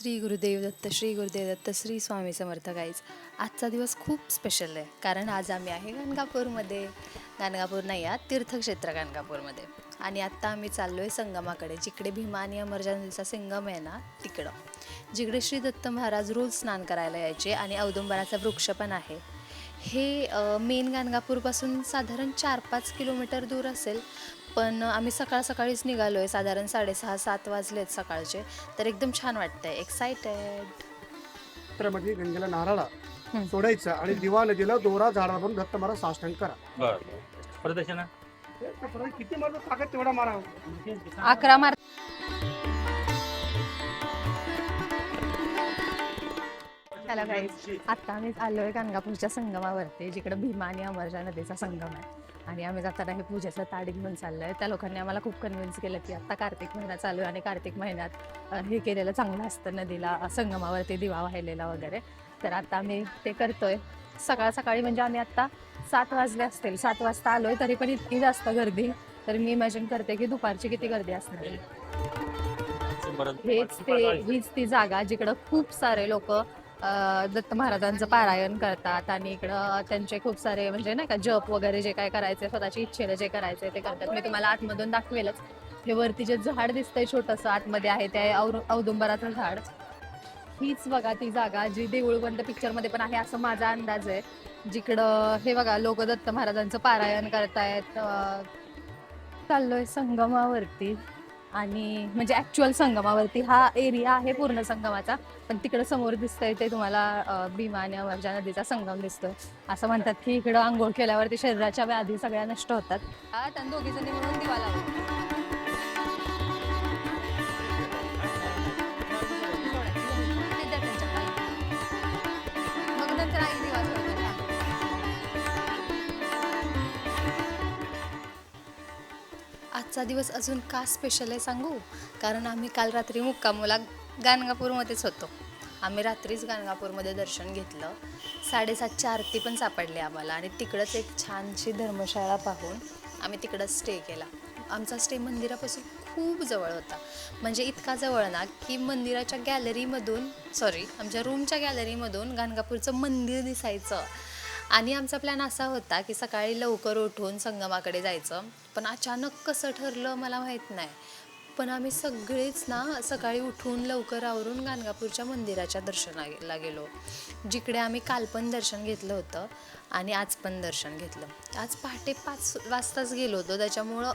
Shri Gurudev Datta Shri Gurudev Datta Shri Swami Samarth guys आजचा दिवस खूप स्पेशल आहे. कारण आज आम्ही आहे गाणगापूरमध्ये. गाणगापूर नाही आहे तीर्थक्षेत्र गाणगापूरमध्ये. आणि आत्ता आम्ही चाललो आहे संगमाकडे जिकडे भीमा आणि अमरजानचा संगम आहे ना तिकडं. जिकडे श्री दत्त महाराज रोज स्नान करायला यायचे आणि औदुंबराचा वृक्ष पण आहे. हे मेन गाणगापूरपासून साधारण चार पाच किलोमीटर दूर असेल पण आम्ही सकाळ सकाळीच निघालो आहे साधारण साडेसहा सात वाजलेत सकाळचे. तर एकदम छान वाटतंय. एक्सायटेड चित्रामध्ये गंगेला नारळा. सोडायचा आणि दिवा नदीला दोरा झाडावरून दत्त महाराज साष्टांग करा. बर प्रदर्शन किती मारतो? ताकद तेवढा मारा. अकरा मार हॅलो गाईज आता आम्ही आलो आहे गाणगापूरच्या संगमावरती जिकडे भीमा आणि अमरजा नदीचा संगम आहे. आणि आम्ही जाताना हे पूजेचं ताडीक घेऊन चाललो आहे त्या लोकांनी आम्हाला खूप कन्व्हिन्स केलं की आता कार्तिक महिना चालू आहे आणि कार्तिक महिन्यात हे केलेलं चांगलं असतं नदीला संगमावरती दिवा वाहिलेला वगैरे. तर आता आम्ही ते करतोय. सकाळ सकाळी म्हणजे आम्ही आता सात वाजले असतील. सात वाजता आलोय तरी पण इतकी जास्त गर्दी. तर मी इमॅजिन करते की दुपारची किती गर्दी असणार. हेच ते हीच ती जागा जिकडं खूप सारे लोक दत्त महाराजांचं पारायण करतात आणि इकडं त्यांचे खूप सारे म्हणजे नाही का जप वगैरे जे काय करायचे स्वतःची इच्छेला जे करायचे ते करतात. मी तुम्हाला आतमधून दाखवेलच. हे वरती जे झाड दिसतंय छोटंसं आतमध्ये आहे ते औदुंबराचं झाड. हीच बघा ती जागा जी देऊळबंद पिक्चरमध्ये पण आहे असं माझा अंदाज आहे. जिकडं हे बघा लोक दत्त महाराजांचं पारायण करतायत. चाललोय संगमावरती. आणि म्हणजे ऍक्च्युअल संगमावरती हा एरिया आहे पूर्ण संगमाचा. पण तिकडं समोर दिसतंय ते तुम्हाला भीमा आणि अमरजा नदीचा संगम दिसतोय. असं म्हणतात की इकडं आंघोळ केल्यावरती शरीराच्या व्याधी सगळ्या नष्ट होतात. त्यांनी दोघी जणी म्हणून दिवा लावला आजचा दिवस अजून का स्पेशल आहे सांगू? कारण आम्ही काल रात्री मुक्कामोला गाणगापूरमध्येच होतो. आम्ही रात्रीच गाणगापूरमध्ये दर्शन घेतलं. साडेसातच्या आरती पण सापडली आम्हाला आणि तिकडंच एक छानशी धर्मशाळा पाहून आम्ही तिकडंच स्टे केला. आमचा स्टे मंदिरापासून खूप जवळ होता. म्हणजे इतका जवळ ना की मंदिराच्या गॅलरीमधून सॉरी आमच्या रूमच्या गॅलरीमधून गाणगापूरचं मंदिर दिसायचं. आणि आमचा प्लॅन असा होता की सकाळी लवकर उठून संगमाकडे जायचं. पण अचानक कसं ठरलं मला माहीत नाही. पण आम्ही सगळेच ना सकाळी उठून लवकर आवरून गाणगापूरच्या मंदिराच्या दर्शनाला गेलो. जिकडे आम्ही काल पण दर्शन घेतलं होतं आणि आज पण दर्शन घेतलं. आज पहाटे पाच वाजताच गेलो होतो. त्याच्यामुळं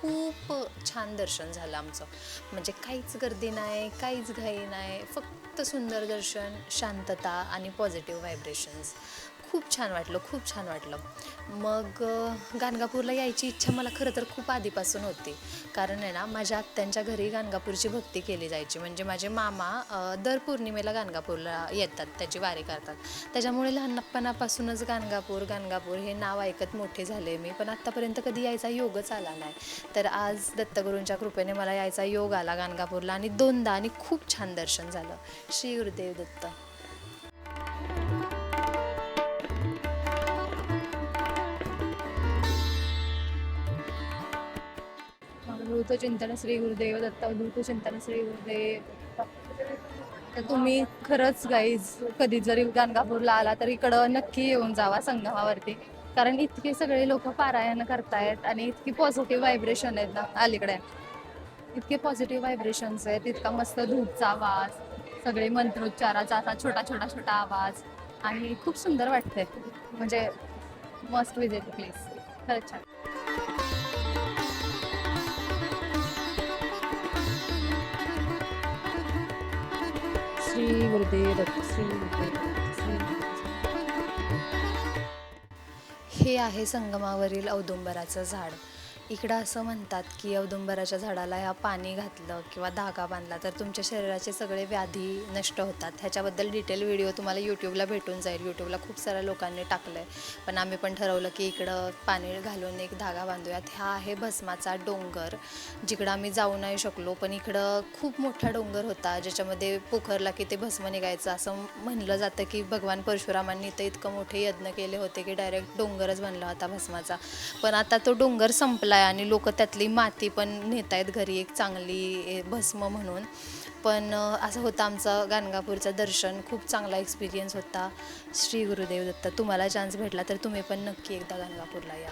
खूप छान दर्शन झालं आमचं. म्हणजे काहीच गर्दी नाही काहीच घाई नाही. फक्त सुंदर दर्शन शांतता आणि पॉझिटिव्ह व्हायब्रेशन्स खूप छान वाटलं खूप छान वाटलं. मग गाणगापूरला यायची इच्छा मला खरं तर खूप आधीपासून होती. कारण आहे ना माझ्या आत्यांच्या घरी गाणगापूरची भक्ती केली जायची. म्हणजे माझे मामा दर पौर्णिमेला गाणगापूरला येतात त्याची वारी करतात. त्याच्यामुळे लहानपणापासूनच गाणगापूर गाणगापूर हे नाव ऐकत मोठे झाले मी. पण आत्तापर्यंत कधी यायचा योगच आला नाही. तर आज दत्तगुरूंच्या कृपेने मला यायचा योग आला गाणगापूरला आणि दोनदा आणि खूप छान दर्शन झालं. श्री गुरुदेव दत्त. अवधूत चिंतन श्री गुरुदेव दत्त अवधूत चिंतन श्री गुरुदेव. तर तुम्ही खरंच गाईज कधी जरी गाणगापूरला आला तर इकडं नक्की येऊन जावा संगमावरती. कारण इतके सगळे लोक पारायण करतायत आणि इतकी पॉझिटिव्ह व्हायब्रेशन आहेत ना अलीकडे. इतके पॉझिटिव्ह व्हायब्रेशन्स आहेत इतका मस्त धूपचा आवाज सगळे मंत्रोच्चाराचा असा छोटा छोटा छोटा आवाज आणि खूप सुंदर वाटतंय. म्हणजे मस्ट विजिट प्लेस खरंच छान. श्री गुरुदेव श्री हे आहे संगमावरील औदुंबराचं झाड. इकडं असं म्हणतात की औदुंबराच्या झाडाला ह्या पाणी घातलं किंवा धागा बांधला तर तुमच्या शरीराचे सगळे व्याधी नष्ट होतात. ह्याच्याबद्दल डिटेल व्हिडिओ तुम्हाला यूट्यूबला भेटून जाईल. यूट्यूबला खूप साऱ्या लोकांनी टाकलं आहे पण आम्ही पण ठरवलं की इकडं पाणी घालून एक धागा बांधूयात. हा आहे भस्माचा डोंगर जिकडं आम्ही जाऊ नाही शकलो पण इकडं खूप मोठा डोंगर होता ज्याच्यामध्ये पोखरला की ते भस्म निघायचं असं म्हणलं जातं की भगवान परशुरामांनी तर इतकं मोठे यज्ञ केले होते की डायरेक्ट डोंगरच बनला होता भस्माचा. पण आता तो डोंगर संपला आहे आणि लोक त्यातली माती पण नेत आहेत घरी एक चांगली भस्म म्हणून. पण असं होतं आमचं गाणगापूरचं दर्शन खूप चांगला एक्सपिरियन्स होता. श्री गुरुदेव दत्त तुम्हाला चान्स भेटला तर तुम्ही पण नक्की एकदा गाणगापूरला या.